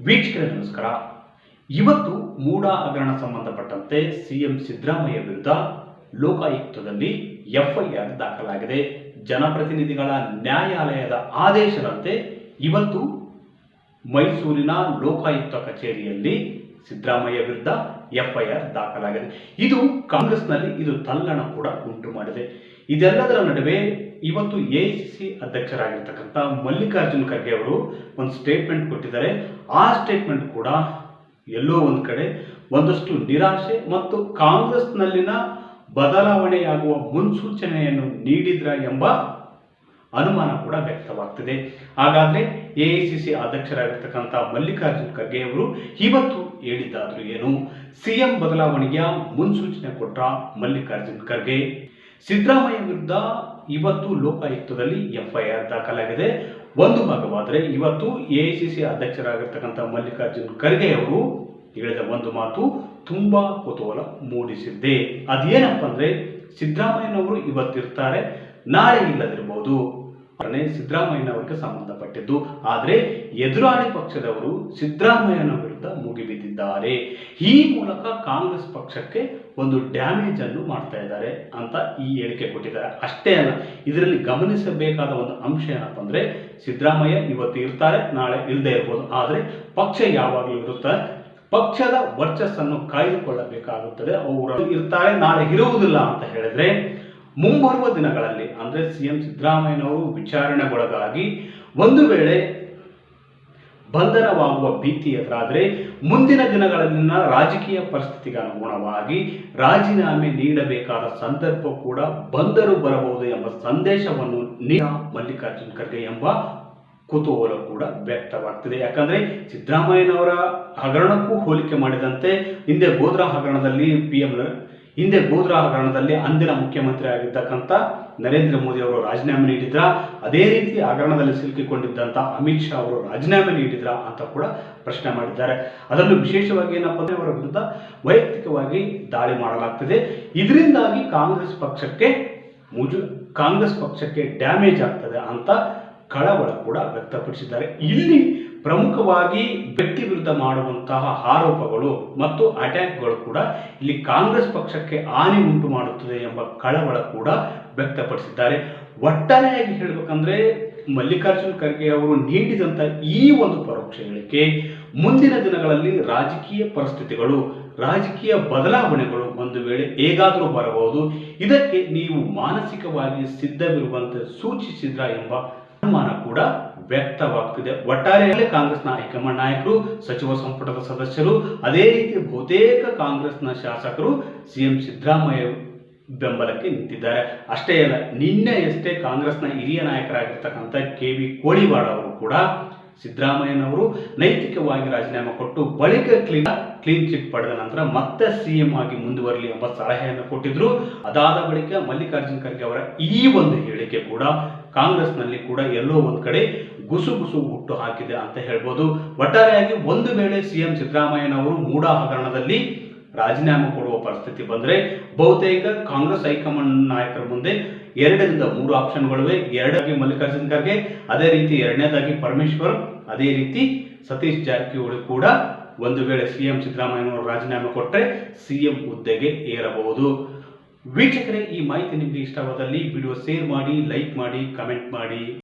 ವೀಕ್ಷಕರೇ ನಮಸ್ಕಾರ ಇವತ್ತು ಮೂಡ ಹಗರಣ ಸಂಬಂಧಪಟ್ಟಂತೆ ಸಿಎಂ ಸಿದ್ದರಾಮಯ್ಯ ವಿರುದ್ಧ ಲೋಕಾಯುಕ್ತದಲ್ಲಿ ಎಫ್ಐಆರ್ ದಾಖಲಾಗಿದೆ. ಜನಪ್ರತಿನಿಧಿಗಳ ನ್ಯಾಯಾಲಯದ ಆದೇಶದಂತೆ ಇವತ್ತು ಮೈಸೂರಿನ ಲೋಕಾಯುಕ್ತ ಕಚೇರಿಯಲ್ಲಿ ಸಿದ್ದರಾಮಯ್ಯ ವಿರುದ್ಧ ಎಫ್ಐಆರ್ ದಾಖಲಾಗಿದೆ. ಇದು ಕಾಂಗ್ರೆಸ್ನಲ್ಲಿ ಇದು ತಲ್ಲಣ ಕೂಡ ಉಂಟು ಮಾಡಿದೆ. ಇದೆಲ್ಲದರ ನಡುವೆ ಇವತ್ತು ಎಐಸಿಸಿ ಅಧ್ಯಕ್ಷರಾಗಿರ್ತಕ್ಕಂಥ ಮಲ್ಲಿಕಾರ್ಜುನ್ ಖರ್ಗೆ ಅವರು ಒಂದು ಸ್ಟೇಟ್ಮೆಂಟ್ ಕೊಟ್ಟಿದ್ದಾರೆ. ಆ ಸ್ಟೇಟ್ಮೆಂಟ್ ಕೂಡ ಎಲ್ಲೋ ಒಂದು ಕಡೆ ಒಂದಷ್ಟು ನಿರಾಶೆ ಮತ್ತು ಕಾಂಗ್ರೆಸ್ನಲ್ಲಿನ ಬದಲಾವಣೆಯಾಗುವ ಮುನ್ಸೂಚನೆಯನ್ನು ನೀಡಿದ್ರ ಎಂಬ ಅನುಮಾನ ಕೂಡ ವ್ಯಕ್ತವಾಗ್ತಿದೆ. ಹಾಗಾದ್ರೆ ಸಿ ಅಧ್ಯಕ್ಷರಾಗಿರ್ತಕ್ಕಂಥ ಮಲ್ಲಿಕಾರ್ಜುನ್ ಖರ್ಗೆ ಅವರು ಇವತ್ತು ಹೇಳಿದ್ದಾದರೂ ಏನು? ಸಿಎಂ ಬದಲಾವಣೆಯ ಮುನ್ಸೂಚನೆ ಕೊಟ್ಟ ಮಲ್ಲಿಕಾರ್ಜುನ್ ಖರ್ಗೆ. ಸಿದ್ದರಾಮಯ್ಯ ವಿರುದ್ಧ ಇವತ್ತು ಲೋಕಾಯುಕ್ತದಲ್ಲಿ ಎಫ್ಐಆರ್ ದಾಖಲಾಗಿದೆ. ಒಂದು ಭಾಗವಾದರೆ ಇವತ್ತು ಎಐಸಿಸಿ ಅಧ್ಯಕ್ಷರಾಗಿರ್ತಕ್ಕಂಥ ಮಲ್ಲಿಕಾರ್ಜುನ್ ಖರ್ಗೆ ಅವರು ಹೇಳಿದ ಒಂದು ಮಾತು ತುಂಬಾ ಕುತೂಹಲ ಮೂಡಿಸಿದ್ದೆ. ಅದೇನಪ್ಪ ಅಂದ್ರೆ ಸಿದ್ದರಾಮಯ್ಯನವರು ಇವತ್ತಿರ್ತಾರೆ. ನಾಳೆ ಇಲ್ಲದಿರಬಹುದು. ಸಿದ್ದರಾಮಯ್ಯನವರಿಗೆ ಸಂಬಂಧಪಟ್ಟಿದ್ದು. ಆದರೆ ಎದುರಾಳಿ ಪಕ್ಷದವರು ಸಿದ್ದರಾಮಯ್ಯನ ವಿರುದ್ಧ ಮುಗಿಬಿದ್ದಿದ್ದಾರೆ ಈ ಮೂಲಕ ಕಾಂಗ್ರೆಸ್ ಪಕ್ಷಕ್ಕೆ ಒಂದು ಡ್ಯಾಮೇಜ್ ಅನ್ನು ಮಾಡ್ತಾ ಇದ್ದಾರೆ ಅಂತ ಈ ಹೇಳಿಕೆ ಕೊಟ್ಟಿದ್ದಾರೆ. ಅಷ್ಟೇ ಅಲ್ಲ, ಇದರಲ್ಲಿ ಗಮನಿಸಬೇಕಾದ ಒಂದು ಅಂಶ ಏನಪ್ಪ ಅಂದ್ರೆ, ಸಿದ್ದರಾಮಯ್ಯ ಇವತ್ತು ಇರ್ತಾರೆ, ನಾಳೆ ಇಲ್ಲದೆ ಇರ್ಬೋದು. ಆದರೆ ಪಕ್ಷ ಯಾವಾಗಲೂ ಇರುತ್ತೆ. ಪಕ್ಷದ ವರ್ಚಸ್ಸನ್ನು ಕಾಯ್ದುಕೊಳ್ಳಬೇಕಾಗುತ್ತದೆ. ಅವರು ಇರ್ತಾರೆ, ನಾಳೆ ಇರುವುದಿಲ್ಲ ಅಂತ ಹೇಳಿದ್ರೆ ಮುಂಬರುವ ದಿನಗಳಲ್ಲಿ, ಅಂದರೆ ಸಿ ಎಂ ಸಿದ್ದರಾಮಯ್ಯನವರು ವಿಚಾರಣೆಗೊಳಗಾಗಿ ಒಂದು ವೇಳೆ ಬಂಧನವಾಗುವ ಭೀತಿ ಎದುರಾದರೆ, ಮುಂದಿನ ದಿನಗಳಲ್ಲಿನ ರಾಜಕೀಯ ಪರಿಸ್ಥಿತಿಗೆ ಅನುಗುಣವಾಗಿ ರಾಜೀನಾಮೆ ನೀಡಬೇಕಾದ ಸಂದರ್ಭ ಕೂಡ ಬಂದರೂ ಬರಬಹುದು ಎಂಬ ಸಂದೇಶವನ್ನು ಮಲ್ಲಿಕಾರ್ಜುನ್ ಖರ್ಗೆ ಎಂಬ ಕುತೂಹಲ ಕೂಡ ವ್ಯಕ್ತವಾಗ್ತಿದೆ. ಯಾಕಂದ್ರೆ ಸಿದ್ದರಾಮಯ್ಯನವರ ಹಗರಣಕ್ಕೂ ಹೋಲಿಕೆ ಮಾಡಿದಂತೆ, ಹಿಂದೆ ಗೋದ್ರಾ ಹಗರಣದಲ್ಲಿ ಪಿ ಎಂ ಹಿಂದೆ ಗೋದ್ರಾ ಹಗರಣದಲ್ಲಿ ಅಂದಿನ ಮುಖ್ಯಮಂತ್ರಿ ಆಗಿರ್ತಕ್ಕಂಥ ನರೇಂದ್ರ ಮೋದಿ ಅವರು ರಾಜೀನಾಮೆ ನೀಡಿದ್ರ, ಅದೇ ರೀತಿ ಹಗರಣದಲ್ಲಿ ಸಿಲುಕಿಕೊಂಡಿದ್ದಂಥ ಅಮಿತ್ ಶಾ ಅವರು ರಾಜೀನಾಮೆ ನೀಡಿದ್ರ ಅಂತ ಕೂಡ ಪ್ರಶ್ನೆ ಮಾಡಿದ್ದಾರೆ. ಅದರಲ್ಲೂ ವಿಶೇಷವಾಗಿ ಏನಪ್ಪ ಅಂದರೆ ಅವರ ವಿರುದ್ಧ ವೈಯಕ್ತಿಕವಾಗಿ ದಾಳಿ ಮಾಡಲಾಗ್ತಿದೆ. ಇದರಿಂದಾಗಿ ಕಾಂಗ್ರೆಸ್ ಪಕ್ಷಕ್ಕೆ ಮುಜು, ಕಾಂಗ್ರೆಸ್ ಪಕ್ಷಕ್ಕೆ ಡ್ಯಾಮೇಜ್ ಆಗ್ತದೆ ಅಂತ ಕಳವಳ ಕೂಡ ವ್ಯಕ್ತಪಡಿಸಿದ್ದಾರೆ. ಇಲ್ಲಿ ಪ್ರಮುಖವಾಗಿ ವ್ಯಕ್ತಿ ವಿರುದ್ಧ ಮಾಡುವಂತಹ ಆರೋಪಗಳು ಮತ್ತು ಅಟ್ಯಾಕ್ಗಳು ಕೂಡ ಇಲ್ಲಿ ಕಾಂಗ್ರೆಸ್ ಪಕ್ಷಕ್ಕೆ ಹಾನಿ ಉಂಟು ಮಾಡುತ್ತದೆ ಎಂಬ ಕಳವಳ ಕೂಡ ವ್ಯಕ್ತಪಡಿಸಿದ್ದಾರೆ. ಒಟ್ಟಾರೆಯಾಗಿ ಹೇಳಬೇಕಂದ್ರೆ ಮಲ್ಲಿಕಾರ್ಜುನ್ ಖರ್ಗೆ ಅವರು ನೀಡಿದಂಥ ಈ ಒಂದು ಪರೋಕ್ಷ ಹೇಳಿಕೆ ಮುಂದಿನ ದಿನಗಳಲ್ಲಿ ರಾಜಕೀಯ ಪರಿಸ್ಥಿತಿಗಳು, ರಾಜಕೀಯ ಬದಲಾವಣೆಗಳು ಒಂದು ವೇಳೆ ಹೇಗಾದರೂ ಬರಬಹುದು, ಇದಕ್ಕೆ ನೀವು ಮಾನಸಿಕವಾಗಿ ಸಿದ್ಧವಿರುವಂತೆ ಸೂಚಿಸಿದ್ರ ಎಂಬ ಅನುಮಾನ ಕೂಡ ವ್ಯಕ್ತವಾಗ್ತಿದೆ. ಒಟ್ಟಾರೆಯಲ್ಲಿ ಕಾಂಗ್ರೆಸ್ನ ಹೈಕಮಾಂಡ್ ನಾಯಕರು, ಸಚಿವ ಸಂಪುಟದ ಸದಸ್ಯರು, ಅದೇ ರೀತಿ ಬಹುತೇಕ ಕಾಂಗ್ರೆಸ್ನ ಶಾಸಕರು ಸಿಎಂ ಸಿದ್ದರಾಮಯ್ಯ ಬೆಂಬಲಕ್ಕೆ ನಿಂತಿದ್ದಾರೆ. ಅಷ್ಟೇ ಅಲ್ಲ ನಿನ್ನೆಯಷ್ಟೇ ಕಾಂಗ್ರೆಸ್ನ ಹಿರಿಯ ನಾಯಕರಾಗಿರ್ತಕ್ಕಂಥ ಕೆ ವಿ ಕೋಳಿವಾಡ ಅವರು ಕೂಡ ಸಿದ್ದರಾಮಯ್ಯನವರು ನೈತಿಕವಾಗಿ ರಾಜೀನಾಮೆ ಕೊಟ್ಟು ಬಳಿಕ ಕ್ಲೀನ್ ಕ್ಲೀನ್ ಚಿಟ್ ಪಡೆದ ನಂತರ ಮತ್ತೆ ಸಿಎಂ ಆಗಿ ಮುಂದುವರಲಿ ಎಂಬ ಸಲಹೆಯನ್ನು ಕೊಟ್ಟಿದ್ರು. ಅದಾದ ಬಳಿಕ ಮಲ್ಲಿಕಾರ್ಜುನ್ ಖರ್ಗೆ ಅವರ ಈ ಒಂದು ಹೇಳಿಕೆ ಕೂಡ ಕಾಂಗ್ರೆಸ್ನಲ್ಲಿ ಕೂಡ ಎಲ್ಲೋ ಒಂದು ಕಡೆ ಗುಸು ಗುಸು ಹುಟ್ಟು ಹಾಕಿದೆ ಅಂತ ಹೇಳ್ಬೋದು. ಒಟ್ಟಾರೆಯಾಗಿ ಒಂದು ವೇಳೆ ಸಿಎಂ ಸಿದ್ದರಾಮಯ್ಯನವರು ಮೂಡ ಹಗರಣದಲ್ಲಿ ರಾಜೀನಾಮೆ ಕೊಡುವ ಪರಿಸ್ಥಿತಿ ಬಂದರೆ ಬಹುತೇಕ ಕಾಂಗ್ರೆಸ್ ಹೈಕಮಾಂಡ್ ನಾಯಕರ ಮುಂದೆ ಎರಡರಿಂದ ಮೂರು ಆಪ್ಷನ್ಗಳಿವೆ. ಎರಡಾಗಿ ಮಲ್ಲಿಕಾರ್ಜುನ್ ಖರ್ಗೆ, ಅದೇ ರೀತಿ ಎರಡನೇದಾಗಿ ಪರಮೇಶ್ವರ್, ಅದೇ ರೀತಿ ಸತೀಶ್ ಜಾರಕಿಹೊಳಿ ಕೂಡ ಒಂದು ವೇಳೆ ಸಿಎಂ ಸಿದ್ದರಾಮಯ್ಯನವರು ರಾಜೀನಾಮೆ ಕೊಟ್ಟರೆ ಸಿಎಂ ಹುದ್ದೆಗೆ ಏರಬಹುದು. ವೀಕ್ಷಕರೇ ಈ ಮಾಹಿತಿ ನಿಮಗೆ ಇಷ್ಟವಾದಲ್ಲಿ ವಿಡಿಯೋ ಶೇರ್ ಮಾಡಿ ಲೈಕ್ ಮಾಡಿ ಕಮೆಂಟ್ ಮಾಡಿ.